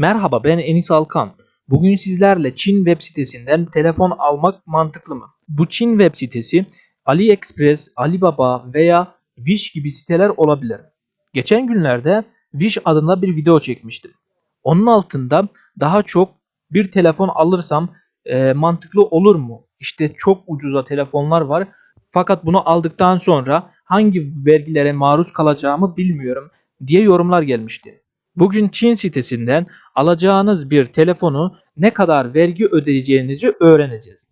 Merhaba ben Enis Alkan. Bugün sizlerle Çin web sitesinden telefon almak mantıklı mı? Bu Çin web sitesi AliExpress, Alibaba veya Wish gibi siteler olabilir. Geçen günlerde Wish adında bir video çekmiştim. Onun altında daha çok bir telefon alırsam e, mantıklı olur mu? İşte çok ucuza telefonlar var. Fakat bunu aldıktan sonra hangi vergilere maruz kalacağımı bilmiyorum diye yorumlar gelmişti. Bugün Çin sitesinden alacağınız bir telefonu ne kadar vergi ödeyeceğinizi öğreneceğiz.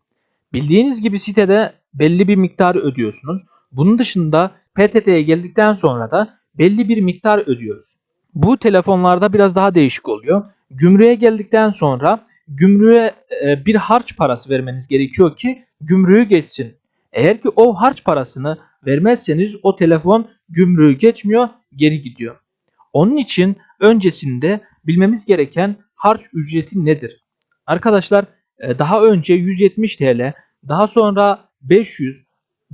Bildiğiniz gibi sitede belli bir miktar ödüyorsunuz. Bunun dışında PTT'ye geldikten sonra da belli bir miktar ödüyoruz. Bu telefonlarda biraz daha değişik oluyor. Gümrüğe geldikten sonra gümrüğe e, bir harç parası vermeniz gerekiyor ki gümrüğü geçsin. Eğer ki o harç parasını vermezseniz o telefon gümrüğü geçmiyor, geri gidiyor. Onun için öncesinde bilmemiz gereken harç ücreti nedir? Arkadaşlar e, daha önce 170 TL, daha sonra 500,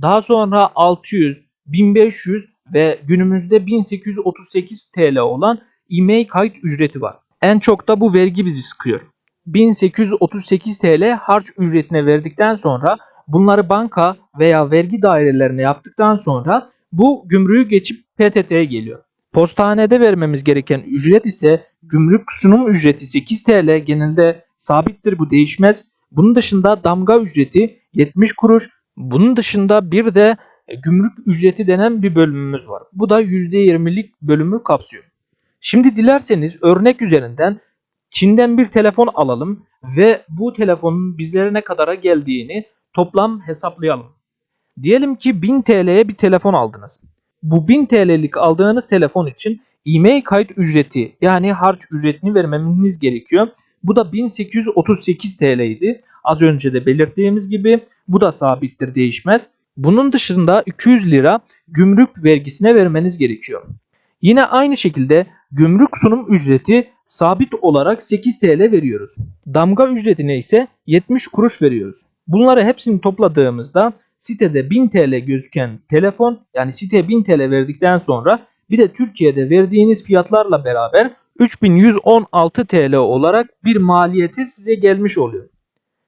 daha sonra 600, 1500 ve günümüzde 1838 TL olan e-mail kayıt ücreti var. En çok da bu vergi bizi sıkıyor. 1838 TL harç ücretine verdikten sonra bunları banka veya vergi dairelerine yaptıktan sonra bu gümrüğü geçip PTT'ye geliyor. Postanede vermemiz gereken ücret ise gümrük sunum ücreti 8 TL genelde sabittir bu değişmez. Bunun dışında damga ücreti 70 kuruş. Bunun dışında bir de gümrük ücreti denen bir bölümümüz var. Bu da %20'lik bölümü kapsıyor. Şimdi dilerseniz örnek üzerinden Çin'den bir telefon alalım ve bu telefonun bizlere ne kadara geldiğini toplam hesaplayalım. Diyelim ki 1000 TL'ye bir telefon aldınız. Bu 1000 TL'lik aldığınız telefon için e-mail kayıt ücreti yani harç ücretini vermeniz gerekiyor. Bu da 1838 TL idi. Az önce de belirttiğimiz gibi bu da sabittir değişmez. Bunun dışında 200 lira gümrük vergisine vermeniz gerekiyor. Yine aynı şekilde gümrük sunum ücreti sabit olarak 8 TL veriyoruz. Damga ücretine ise 70 kuruş veriyoruz. Bunları hepsini topladığımızda sitede 1000 TL gözüken telefon yani siteye 1000 TL verdikten sonra bir de Türkiye'de verdiğiniz fiyatlarla beraber 3116 TL olarak bir maliyeti size gelmiş oluyor.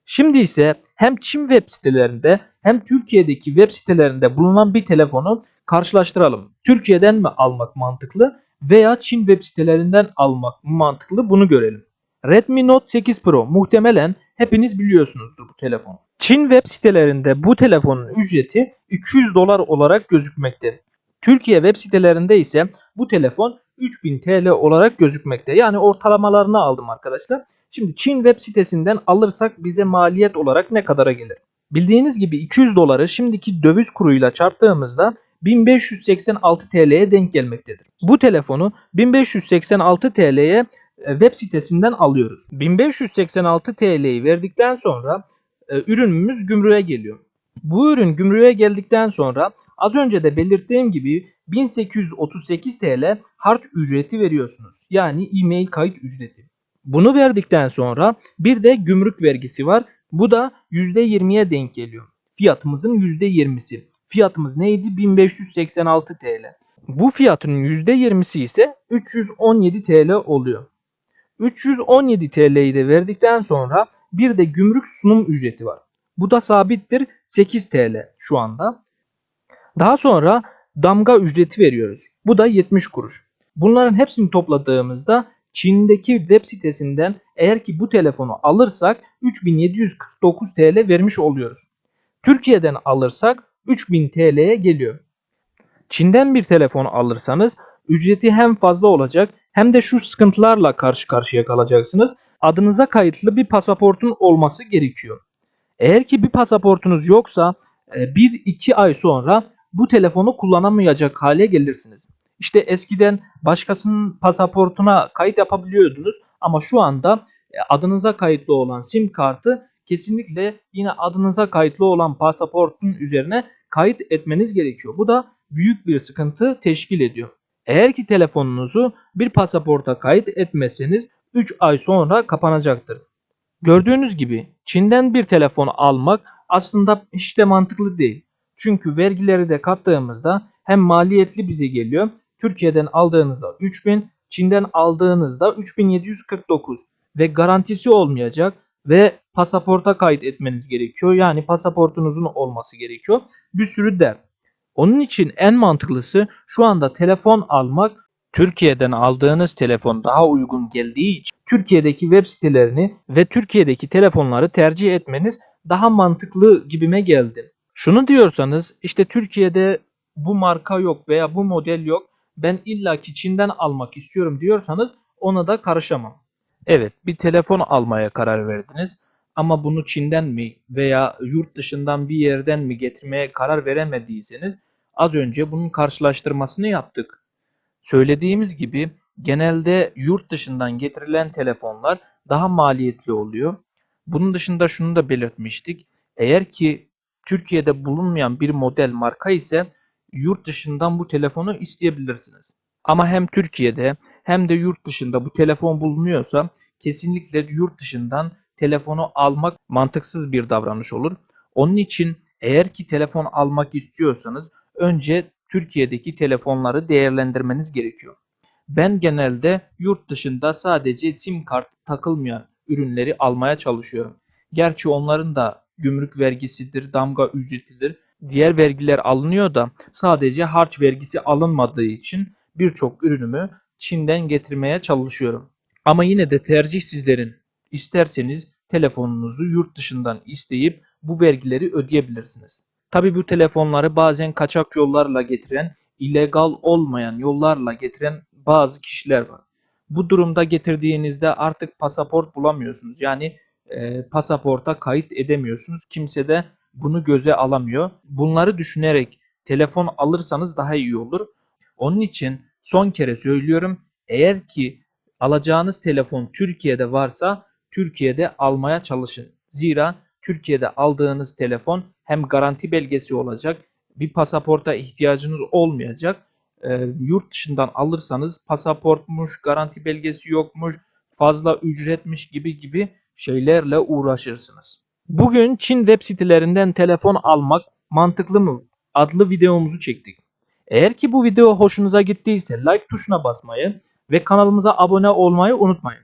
Şimdi ise hem Çin web sitelerinde hem Türkiye'deki web sitelerinde bulunan bir telefonu karşılaştıralım. Türkiye'den mi almak mantıklı veya Çin web sitelerinden almak mantıklı bunu görelim. Redmi Note 8 Pro muhtemelen hepiniz biliyorsunuzdur bu telefonu. Çin web sitelerinde bu telefonun ücreti 200 dolar olarak gözükmekte. Türkiye web sitelerinde ise bu telefon 3000 TL olarak gözükmekte. Yani ortalamalarını aldım arkadaşlar. Şimdi Çin web sitesinden alırsak bize maliyet olarak ne kadara gelir? Bildiğiniz gibi 200 doları şimdiki döviz kuruyla çarptığımızda 1586 TL'ye denk gelmektedir. Bu telefonu 1586 TL'ye web sitesinden alıyoruz. 1586 TL'yi verdikten sonra e, ürünümüz gümrüğe geliyor. Bu ürün gümrüğe geldikten sonra az önce de belirttiğim gibi 1838 TL harç ücreti veriyorsunuz. Yani e-mail kayıt ücreti. Bunu verdikten sonra bir de gümrük vergisi var. Bu da %20'ye denk geliyor. Fiyatımızın %20'si. Fiyatımız neydi? 1586 TL. Bu fiyatın %20'si ise 317 TL oluyor. 317 TL'yi de verdikten sonra bir de gümrük sunum ücreti var. Bu da sabittir 8 TL şu anda. Daha sonra damga ücreti veriyoruz. Bu da 70 kuruş. Bunların hepsini topladığımızda Çin'deki web sitesinden eğer ki bu telefonu alırsak 3749 TL vermiş oluyoruz. Türkiye'den alırsak 3000 TL'ye geliyor. Çin'den bir telefon alırsanız ücreti hem fazla olacak hem de şu sıkıntılarla karşı karşıya kalacaksınız. Adınıza kayıtlı bir pasaportun olması gerekiyor. Eğer ki bir pasaportunuz yoksa 1-2 ay sonra bu telefonu kullanamayacak hale gelirsiniz. İşte eskiden başkasının pasaportuna kayıt yapabiliyordunuz ama şu anda e, adınıza kayıtlı olan sim kartı kesinlikle yine adınıza kayıtlı olan pasaportun üzerine kayıt etmeniz gerekiyor. Bu da büyük bir sıkıntı teşkil ediyor. Eğer ki telefonunuzu bir pasaporta kayıt etmezseniz 3 ay sonra kapanacaktır. Gördüğünüz gibi Çin'den bir telefon almak aslında hiç de mantıklı değil. Çünkü vergileri de kattığımızda hem maliyetli bize geliyor. Türkiye'den aldığınızda 3000, Çin'den aldığınızda 3749 ve garantisi olmayacak ve pasaporta kayıt etmeniz gerekiyor. Yani pasaportunuzun olması gerekiyor. Bir sürü der. Onun için en mantıklısı şu anda telefon almak Türkiye'den aldığınız telefon daha uygun geldiği için Türkiye'deki web sitelerini ve Türkiye'deki telefonları tercih etmeniz daha mantıklı gibime geldi. Şunu diyorsanız işte Türkiye'de bu marka yok veya bu model yok. Ben illaki Çin'den almak istiyorum diyorsanız ona da karışamam. Evet, bir telefon almaya karar verdiniz ama bunu Çin'den mi veya yurt dışından bir yerden mi getirmeye karar veremediyseniz az önce bunun karşılaştırmasını yaptık. Söylediğimiz gibi genelde yurt dışından getirilen telefonlar daha maliyetli oluyor. Bunun dışında şunu da belirtmiştik. Eğer ki Türkiye'de bulunmayan bir model marka ise yurt dışından bu telefonu isteyebilirsiniz. Ama hem Türkiye'de hem de yurt dışında bu telefon bulunuyorsa kesinlikle yurt dışından telefonu almak mantıksız bir davranış olur. Onun için eğer ki telefon almak istiyorsanız önce Türkiye'deki telefonları değerlendirmeniz gerekiyor. Ben genelde yurt dışında sadece sim kart takılmayan ürünleri almaya çalışıyorum. Gerçi onların da gümrük vergisidir, damga ücretidir, diğer vergiler alınıyor da sadece harç vergisi alınmadığı için birçok ürünümü Çin'den getirmeye çalışıyorum. Ama yine de tercih sizlerin. İsterseniz telefonunuzu yurt dışından isteyip bu vergileri ödeyebilirsiniz. Tabi bu telefonları bazen kaçak yollarla getiren, illegal olmayan yollarla getiren bazı kişiler var. Bu durumda getirdiğinizde artık pasaport bulamıyorsunuz. Yani e, pasaporta kayıt edemiyorsunuz. Kimse de bunu göze alamıyor. Bunları düşünerek telefon alırsanız daha iyi olur. Onun için son kere söylüyorum. Eğer ki alacağınız telefon Türkiye'de varsa Türkiye'de almaya çalışın. Zira Türkiye'de aldığınız telefon hem garanti belgesi olacak, bir pasaporta ihtiyacınız olmayacak. Ee, yurt dışından alırsanız pasaportmuş, garanti belgesi yokmuş, fazla ücretmiş gibi gibi şeylerle uğraşırsınız. Bugün Çin web sitelerinden telefon almak mantıklı mı adlı videomuzu çektik. Eğer ki bu video hoşunuza gittiyse like tuşuna basmayı ve kanalımıza abone olmayı unutmayın.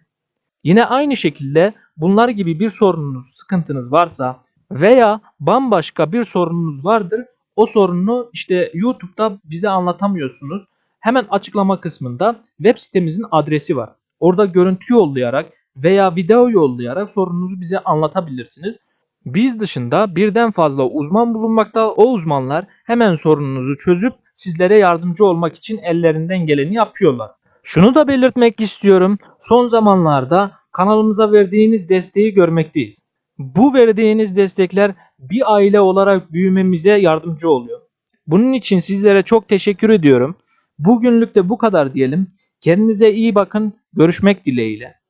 Yine aynı şekilde bunlar gibi bir sorununuz, sıkıntınız varsa veya bambaşka bir sorununuz vardır. O sorunu işte YouTube'da bize anlatamıyorsunuz. Hemen açıklama kısmında web sitemizin adresi var. Orada görüntü yollayarak veya video yollayarak sorununuzu bize anlatabilirsiniz. Biz dışında birden fazla uzman bulunmakta. O uzmanlar hemen sorununuzu çözüp sizlere yardımcı olmak için ellerinden geleni yapıyorlar. Şunu da belirtmek istiyorum. Son zamanlarda kanalımıza verdiğiniz desteği görmekteyiz. Bu verdiğiniz destekler bir aile olarak büyümemize yardımcı oluyor. Bunun için sizlere çok teşekkür ediyorum. Bugünlük de bu kadar diyelim. Kendinize iyi bakın. Görüşmek dileğiyle.